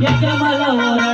Yeah, yeah, my love.